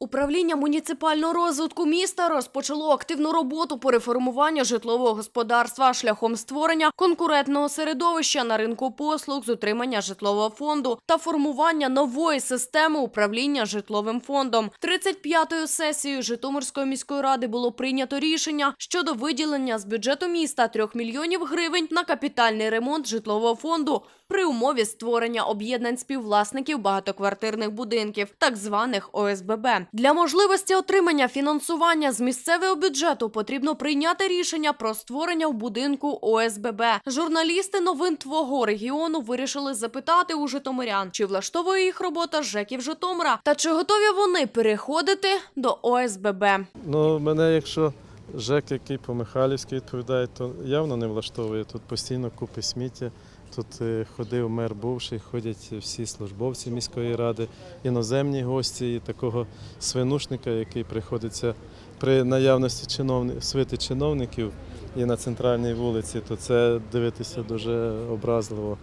Управління муніципального розвитку міста розпочало активну роботу по реформуванню житлового господарства шляхом створення конкурентного середовища на ринку послуг з утримання житлового фонду та формування нової системи управління житловим фондом. 35-ю сесією Житомирської міської ради було прийнято рішення щодо виділення з бюджету міста 3 мільйонів гривень на капітальний ремонт житлового фонду при умові створення об'єднань співвласників багатоквартирних будинків, так званих ОСББ. Для можливості отримання фінансування з місцевого бюджету потрібно прийняти рішення про створення в будинку ОСББ. Журналісти новин твого регіону вирішили запитати у житомирян, чи влаштовує їх робота ЖЕКів Житомира та чи готові вони переходити до ОСББ. Ну, мене, якщо ЖЕК, який по Михайлівській відповідає, то явно не влаштовує. Тут постійно купи сміття. Тут е, ходив мер бувший, ходять всі службовці міської ради, іноземні гості і такого свинушника, який приходиться при наявності свити чиновників і на центральній вулиці, то це дивитися дуже образливо.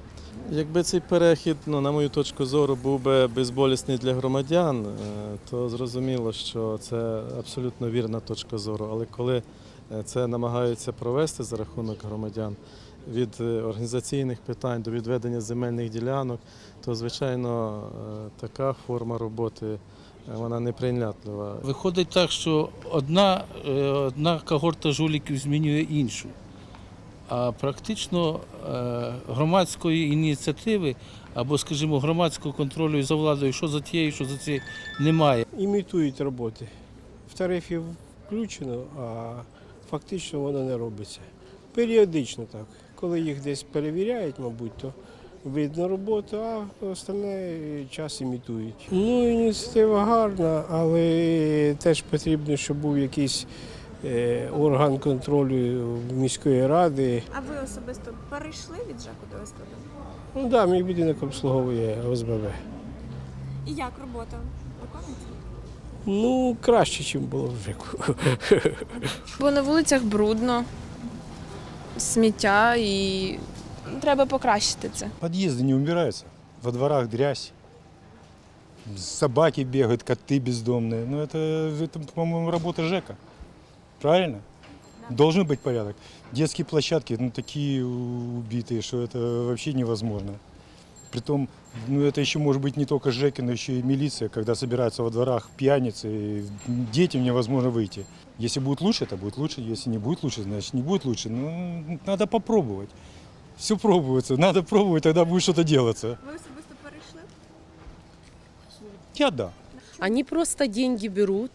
Якби цей перехід, ну, на мою точку зору, був би безболісний для громадян, е, то зрозуміло, що це абсолютно вірна точка зору. Але коли е, це намагаються провести за рахунок громадян від е, організаційних питань до відведення земельних ділянок, то звичайно е, така форма роботи е, вона неприйнятлива. Виходить так, що одна, одна когорта жуліків змінює іншу. А практично громадської ініціативи або, скажімо, громадського контролю за владою, що за тією, що за цією, немає. імітують роботи. В тарифі включено, а фактично воно не робиться. Періодично так. Коли їх десь перевіряють, мабуть, то видно роботу, а остальне час імітують. Ну, ініціатива гарна, але теж потрібно, щоб був якийсь е, орган контролю міської ради. А ви особисто перейшли від ЖЕКу до ОСББ? Ну так, да, мій будинок обслуговує ОСББ. І як робота виконується? Ну, краще, ніж було в ЖЕКу. Бо на вулицях брудно, сміття і треба покращити це. Подъезды не убираются, во дворах грязь, собаки бегают, коты бездомные. Ну это, это по-моему, работа ЖЭКа. Правильно? Должен быть порядок. Детские площадки, ну такие убитые, что это вообще невозможно. Притом, ну это еще может быть не только ЖЭКи, но еще и милиция, когда собираются во дворах пьяницы, и детям невозможно выйти. Если будет лучше, это будет лучше. Если не будет лучше, значит не будет лучше. Ну, надо попробовать. Все пробуется. Надо пробовать, тогда будет что-то делаться. Ви особисто перейшли? Я да. Они просто деньги берут,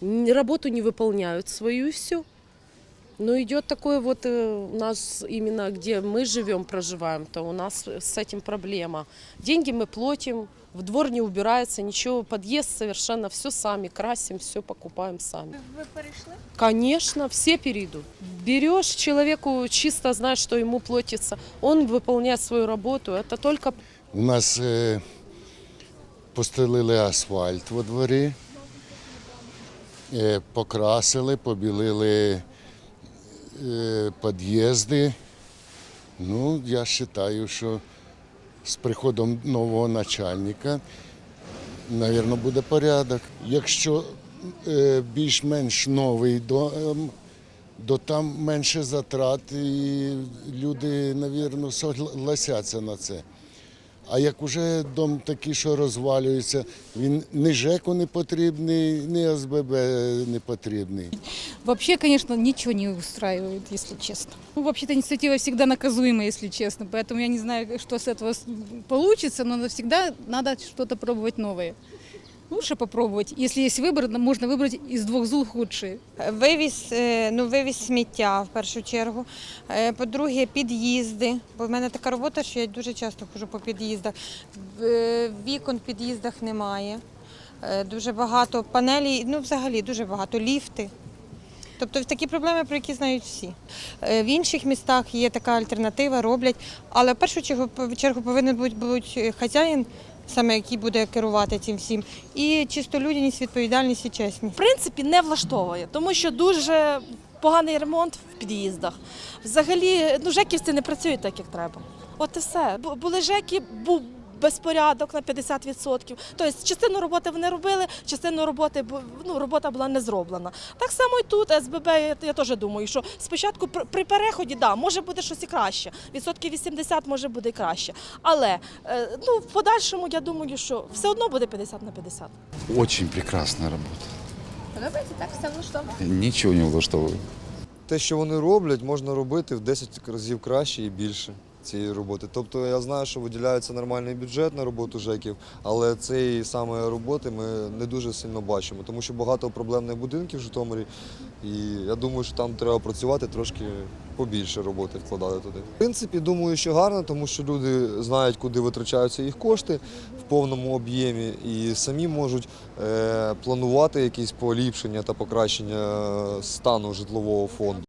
работу не выполняют свою и все. Но идет такое вот э, у нас именно где мы живем, проживаем, то у нас с этим проблема. Деньги мы платим, в двор не убирается, ничего, подъезд совершенно все сами, красим, все покупаем сами. Ви, ви перейшли? Конечно, все перейдут. Берешь человеку, чисто знаешь, что ему платится, он выполняет свою работу, это только У нас е, постелили асфальт во дворі, е, покрасили, побілили е, під'їзди. Ну, я вважаю, що з приходом нового начальника, мабуть, буде порядок. Якщо е, більш-менш новий дом, то там менше затрат і люди, мабуть, согласяться на це. А як уже дом такий, що розвалюється, він ні ЖЕКу не потрібний, ні ОСББ не потрібний. Вообще, конечно, ничего не устраивает, если честно. Ну, вообще-то инициатива всегда наказуема, если честно. Поэтому я не знаю, что с этого с- получится, но всегда надо что-то пробовать новое. Лучше попробовать. Если есть выбор, то можно выбрать из двух зул худшие. Вивіз, е, ну, вивіз сміття в першу чергу. Е, По-друге, під'їзди. Бо в мене така робота, що я дуже часто ходжу по під'їздах. В- е, Вікон в під'їздах немає. Е, Дуже багато панелей, ну взагалі дуже багато ліфти. Тобто такі проблеми, про які знають всі. Е, В інших містах є така альтернатива, роблять, але в першу чергу, чергу повинен бути, бути хазяїн, саме який буде керувати цим всім, і чисто людяність, відповідальність і чесність. в принципі не влаштовує, тому що дуже поганий ремонт в під'їздах. Взагалі, ну жеківці не працюють так, як треба. От і все. Були жеки, бу- безпорядок на 50%. Тобто частину роботи вони робили, частину роботи ну, робота була не зроблена. Так само і тут СББ, я, я теж думаю, що спочатку при, переході да, може бути щось і краще. Відсотків 80 може буде і краще. Але е, ну, в подальшому я думаю, що все одно буде 50 на 50. Очень прекрасная работа. Подобається так, все влаштовує? Нічого не влаштовує. те, що вони роблять, можна робити в 10 разів краще і більше цієї роботи. Тобто я знаю, що виділяється нормальний бюджет на роботу ЖЕКів, але цієї саме роботи ми не дуже сильно бачимо, тому що багато проблемних будинків в Житомирі, і я думаю, що там треба працювати трошки побільше роботи вкладати туди. В принципі, думаю, що гарно, тому що люди знають, куди витрачаються їх кошти в повному об'ємі і самі можуть е, планувати якісь поліпшення та покращення стану житлового фонду.